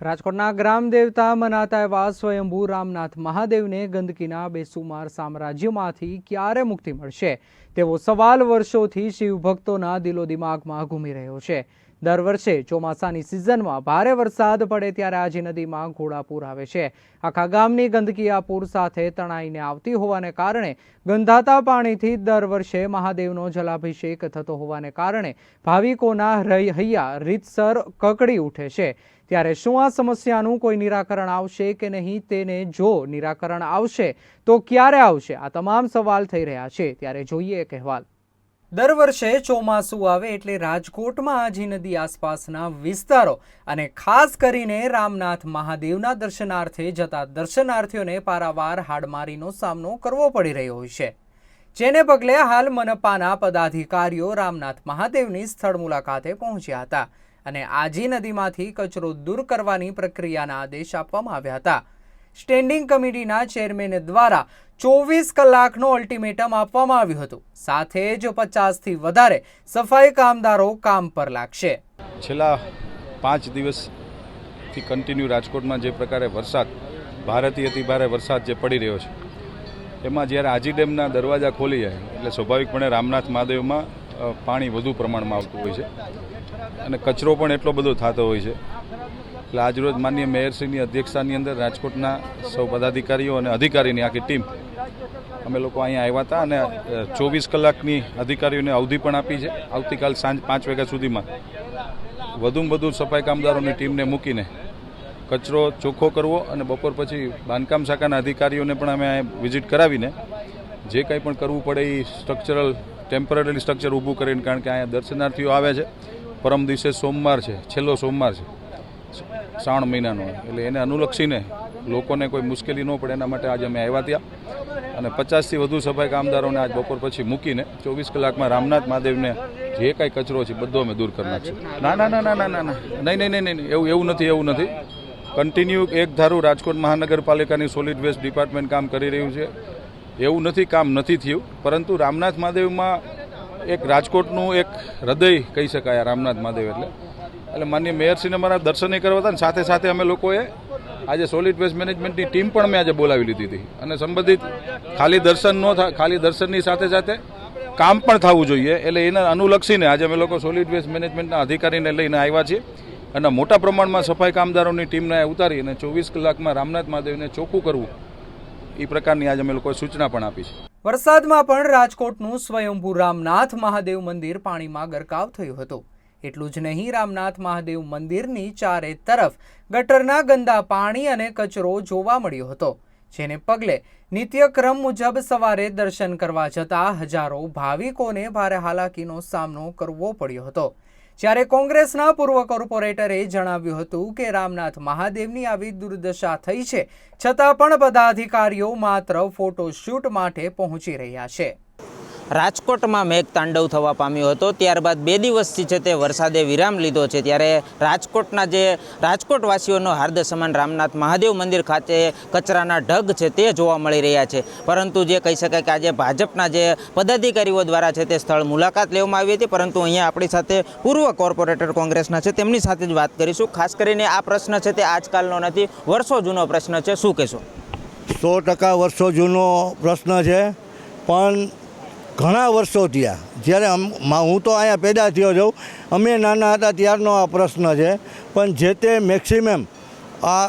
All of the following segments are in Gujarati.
રાજકોટના ગ્રામ દેવતા મનાતા એવા સ્વયંભૂ રામનાથ મહાદેવને ગંદકીના બેસુમાર સામ્રાજ્યમાંથી ક્યારે મુક્તિ મળશે તેવો સવાલ વર્ષોથી શિવભક્તોના દિલો દિમાગમાં ઘૂમી રહ્યો છે. દર વર્ષે ચોમાસાની સિઝનમાં ભારે વરસાદ પડે ત્યારે આજી નદીમાં ઘોડાપૂર આવે છે. આખા ગામની ગંદકી આ પૂર સાથે તણાઈને આવતી હોવાને કારણે ગંધાતા પાણીથી દર વર્ષે મહાદેવનો જલાભિષેક થતો હોવાને કારણે ભાવિકોના હૈયા રીતસર કકડી ઉઠે છે. ત્યારે શું આ સમસ્યાનું કોઈ નિરાકરણ આવશે કે નહીં તેને જો નિરાકરણ આવશે તો ક્યારે આવશે? આ તમામ સવાલ થઈ રહ્યા છે. ત્યારે જોઈએ એક અહેવાલ. દર વર્ષે ચોમાસું આવે એટલે રાજકોટમાં આજી નદી આસપાસના વિસ્તારો અને ખાસ કરીને રામનાથ મહાદેવના દર્શનાર્થે જતા દર્શનાર્થીઓને પારાવાર હાડમારીનો સામનો કરવો પડી રહ્યો હોય છે. જેને પગલે હાલ મનપાના પદાધિકારીઓ રામનાથ મહાદેવની સ્થળ મુલાકાતે પહોંચ્યા હતા અને આજી નદીમાંથી કચરો દૂર કરવાની પ્રક્રિયાના આદેશ આપવામાં આવ્યા હતા. સ્ટેન્ડિંગ કમિટીના ચેરમેન દ્વારા ચોવીસ કલાકનો અલ્ટિમેટમ આપવામાં આવ્યું હતું. સાથે જ પચાસથી વધારે સફાઈ કામદારો કામ પર લાગશે. છેલ્લા પાંચ દિવસથી કન્ટિન્યુ રાજકોટમાં જે પ્રકારે વરસાદ ભારતીય અતિ ભારે વરસાદ જે પડી રહ્યો છે, એમાં જ્યારે આજી ડેમના દરવાજા ખોલી જાય, એટલે સ્વાભાવિકપણે રામનાથ મહાદેવમાં પાણી વધુ પ્રમાણમાં આવતું હોય છે અને કચરો પણ એટલો બધો થતો હોય છે એટલે આજરોજ માન્ય મેયરશ્રીની અધ્યક્ષતાની અંદર રાજકોટના સૌ પદાધિકારીઓ અને અધિકારીની આખી ટીમ અમે લોકો અહીંયા આવ્યા હતા અને ચોવીસ કલાકની અધિકારીઓને અવધિ પણ આપી છે. આવતીકાલ સાંજ પાંચ વાગ્યા સુધીમાં વધુમાં વધુ સફાઈ કામદારોની ટીમને મૂકીને કચરો ચોખ્ખો કરવો અને બપોર પછી બાંધકામ શાખાના અધિકારીઓને પણ અમે વિઝિટ કરાવીને જે કંઈ પણ કરવું પડે એ સ્ટ્રક્ચરલ, ટેમ્પરરી સ્ટ્રક્ચર ઊભું કરીને કારણ કે અહીંયા દર્શનાર્થીઓ આવે છે. પરમ દિવસે સોમવાર છે, છેલ્લો સોમવાર છે. શ્રાવણ મહિનાનો. એટલે એને અનુલક્ષીને લોકોને કોઈ મુશ્કેલી ન પડે એના માટે આજે અમે આવ્યા ત્યાં. અને પચાસથી વધુ સફાઈ કામદારોને આજ બપોર પછી મૂકીને ચોવીસ કલાકમાં રામનાથ મહાદેવને જે કાંઈ કચરો છે બધો અમે દૂર કરનાર છે ના ના ના ના ના ના નહીં નહીં નહીં નહીં, એવું એવું નથી એવું નથી. કન્ટિન્યુ એક ધારું રાજકોટ મહાનગરપાલિકાની સોલિડ વેસ્ટ ડિપાર્ટમેન્ટ કામ કરી રહ્યું છે. એવું નથી, કામ નથી થયું. પરંતુ રામનાથ મહાદેવમાં એક રાજકોટનું એક હૃદય કહી શકાય રામનાથ મહાદેવ એટલે. એટલે માન્ય મેયરશ્રીને મારા દર્શને કરવા હતા ને સાથે સાથે અમે લોકોએ આજે સોલિડ વેસ્ટ મેનેજમેન્ટની ટીમ પણ મેં આજે બોલાવી લીધી હતી. અને સંબંધિત ખાલી દર્શન ન થાય ખાલી દર્શનની સાથે સાથે કામ પણ થવું જોઈએ. એટલે એને અનુલક્ષીને આજે અમે લોકો સોલિડ વેસ્ટ મેનેજમેન્ટના અધિકારીને લઈને આવ્યા છીએ. અને મોટા પ્રમાણમાં સફાઈ કામદારોની ટીમને ઉતારી અને ચોવીસ કલાકમાં રામનાથ મહાદેવને ચોખ્ખું કરવું એ પ્રકારની આજે અમે લોકોએ સૂચના પણ આપી છે. વરસાદમાં પણ રાજકોટનું સ્વયંભૂ રામનાથ મહાદેવ મંદિર પાણીમાં ગરકાવ થયું હતું. એટલું જ નહીં, રામનાથ મહાદેવ મંદિરની ચારે તરફ ગટરના ગંદા પાણી અને કચરો જોવા મળ્યો હતો, જેને પગલે નિત્યક્રમ મુજબ સવારે દર્શન કરવા જતા હજારો ભાવિકોને ભારે હાલાકીનો સામનો કરવો પડ્યો હતો. જ્યારે કોંગ્રેસના પૂર્વ કોર્પોરેટરે જણાવ્યું હતું કે રામનાથ મહાદેવની આવી દુર્દશા થઈ છે, છતાં પણ બધા અધિકારીઓ માત્ર ફોટોશૂટ માટે પહોંચી રહ્યા છે. રાજકોટમાં મેઘ તાંડવ થવા પામ્યો હતો. ત્યારબાદ બે દિવસથી છે તે વરસાદે વિરામ લીધો છે. ત્યારે રાજકોટના જે રાજકોટવાસીઓનો હાર્દ સમાન રામનાથ મહાદેવ મંદિર ખાતે કચરાના ઢગ છે તે જોવા મળી રહ્યા છે. પરંતુ જે કહી શકાય કે આજે ભાજપના જે પદાધિકારીઓ દ્વારા છે તે સ્થળ મુલાકાત લેવામાં આવી હતી. પરંતુ અહીંયા આપણી સાથે પૂર્વ કોર્પોરેટર કોંગ્રેસના છે તેમની સાથે જ વાત કરીશું. ખાસ કરીને આ પ્રશ્ન છે તે આજકાલનો નથી, વર્ષો જૂનો પ્રશ્ન છે. શું કહેશો? સો ટકા વર્ષો જૂનો પ્રશ્ન છે. પણ ઘણા વર્ષો થયા. જ્યારે હું તો અહીંયા પેદા થયો છું. અમે નાના હતા ત્યારનો આ પ્રશ્ન છે. પણ જે તે મેક્સિમમ આ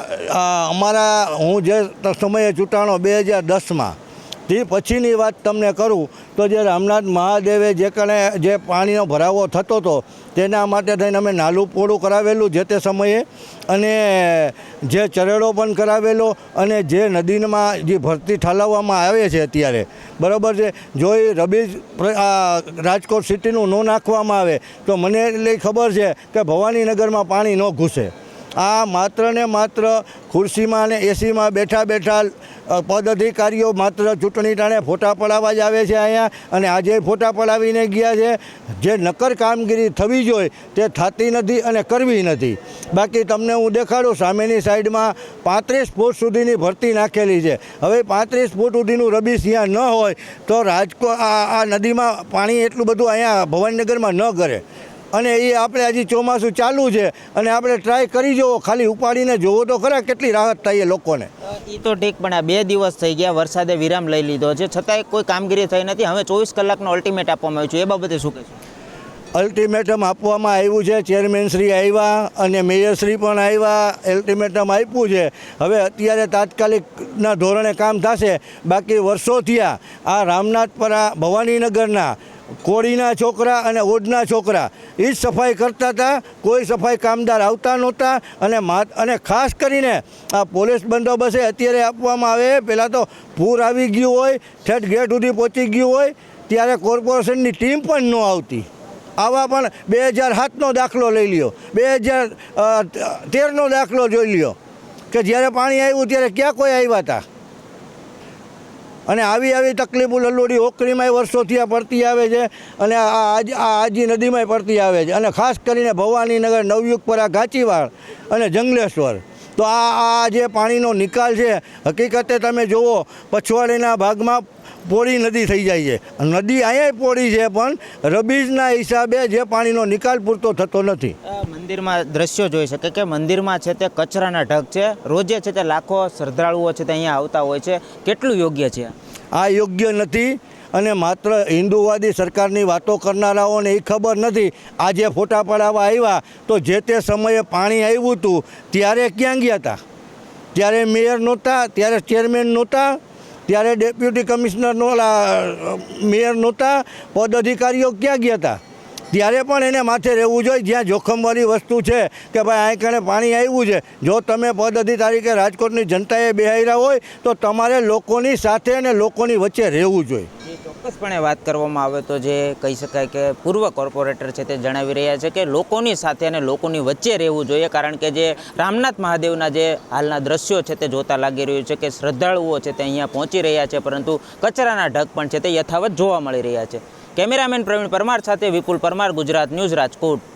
અમારા, હું જે સમયે ચૂંટાણો બે હજાર દસમાં તે પછીની વાત તમને કરું, તો જે રામનાથ મહાદેવે જે કણે જે પાણીનો ભરાવો થતો હતો, તેના માટે થઈને અમે નાલું પોળું કરાવેલું જે તે સમયે. અને જે ચરેડો પણ કરાવેલો અને જે નદીમાં જે ભરતી ઠાલવવામાં આવે છે અત્યારે. બરાબર છે? જો એ રબી રાજકોટ સિટીનું ન નાખવામાં આવે, તો મને એટલી ખબર છે કે ભવાનીનગરમાં પાણી ન ઘૂસે. આ માત્ર ને માત્ર ખુરશીમાં અને એસીમાં બેઠા બેઠા પદાધિકારીઓ માત્ર ચૂંટણી ટાણે ફોટા પડાવવા જ આવે છે અહીંયા અને આજે ફોટા પડાવીને ગયા છે. જે નક્કર કામગીરી થવી જોઈએ તે થતી નથી અને કરવી નથી. બાકી તમને હું દેખાડું, સામેની સાઈડમાં પાંત્રીસ ફૂટ સુધીની ભરતી નાખેલી છે. હવે પાંત્રીસ ફૂટ સુધીનું રબીશ અહીંયા ન હોય તો રાજકોટ આ આ નદીમાં પાણી એટલું બધું અહીંયા ભવાનીનગરમાં ન કરે અને એ આપણે હજી ચોમાસું ચાલુ છે અને આપણે ટ્રાય કરી જુઓ ખાલી ઉપાડીને જોવો તો ખરા કેટલી રાહત થાય એ લોકોને. એ તો ઠીક પણ આ બે દિવસ થઈ ગયા વરસાદે વિરામ લઈ લીધો છે. છતાંય કોઈ કામગીરી થઈ નથી. હવે ચોવીસ કલાકનો અલ્ટિમેટ આપવામાં આવ્યું છે. એ બાબતે શું કહેશો? અલ્ટિમેટમ આપવામાં આવ્યું છે. ચેરમેનશ્રી આવ્યા અને મેયરશ્રી પણ આવ્યા. અલ્ટિમેટમ આપ્યું છે. હવે અત્યારે તાત્કાલિકના ધોરણે કામ થશે. બાકી વર્ષો થયા આ રામનાથપરા ભવાનીનગરના કોળીના છોકરા અને ઓડના છોકરા એ જ સફાઈ કરતા હતા, કોઈ સફાઈ કામદાર આવતા નહોતા અને અને ખાસ કરીને આ પોલીસ બંદોબસ્ત અત્યારે આપવામાં આવે પહેલાં તો પૂર આવી ગયું હોય, ઠેઠ ગેટ સુધી પહોંચી ગયું હોય, ત્યારે કોર્પોરેશનની ટીમ પણ ન આવતી. આવા પણ બે હજાર સાતનો દાખલો લઈ લ્યો, બે હજાર તેરનો દાખલો જોઈ લ્યો, કે જ્યારે પાણી આવ્યું ત્યારે ક્યાં કોઈ આવ્યા હતા અને આવી આવી તકલીફો લલોડી ઓકરીમાંય વર્ષોથી આ પડતી આવે છે અને આ આજ- નદીમાંય પડતી આવે છે. અને ખાસ કરીને ભવાનીનગર નવયુગપરા ગાચીવાડ અને જંગલેશ્વર. તો આ આ જે પાણીનો નિકાલ છે હકીકતે તમે જુઓ પછવાડીના ભાગમાં પોળી નદી થઈ જાય છે. નદી અહીંયા પોળી છે પણ રબીજના હિસાબે જે પાણીનો નિકાલ પૂરતો થતો નથી. મંદિરમાં દ્રશ્યો જોઈ શકે કે મંદિરમાં છે તે કચરાના ઢગ છે. રોજે છે તે લાખો શ્રદ્ધાળુઓ છે તે અહીંયા આવતા હોય છે. કેટલું યોગ્ય છે? આ યોગ્ય નથી. અને માત્ર હિન્દુવાદી સરકારની વાતો કરનારાઓને એ ખબર નથી. આજે ફોટા પડાવવા આવ્યા તો જે તે સમયે પાણી આવ્યું હતું ત્યારે ક્યાં ગયા હતા ત્યારે મેયર નહોતા, ત્યારે ચેરમેન નહોતા, ત્યારે ડેપ્યુટી કમિશનર નહોતા મેયર નહોતા પદ અધિકારીઓ ક્યાં ગયા હતા ત્યારે પણ એને માથે રહેવું જોઈએ, જ્યાં જોખમવાળી વસ્તુ છે કે ભાઈ અહીં કણે પાણી આવ્યું છે. જો તમે પદ અધિકારી કે રાજકોટની જનતાએ બેહાર્યા હોય, તો તમારે લોકોની સાથે અને લોકોની વચ્ચે રહેવું જોઈએ. ચોક્કસપણે વાત કરવામાં આવે તો જે કહી શકાય કે પૂર્વ કોર્પોરેટર છે તે જણાવી રહ્યા છે કે લોકોની સાથે અને લોકોની વચ્ચે રહેવું જોઈએ, કારણ કે જે રામનાથ મહાદેવના જે હાલના દ્રશ્યો છે તે જોતા લાગી રહ્યું છે કે શ્રદ્ધાળુઓ છે તે અહીંયા પહોંચી રહ્યા છે, પરંતુ કચરાના ઢગ પણ છે તે યથાવત જોવા મળી રહ્યા છે. કેમેરામેન પ્રવીણ પરમાર સાથે વિપુલ પરમાર, ગુજરાત ન્યૂઝ રાજકોટ.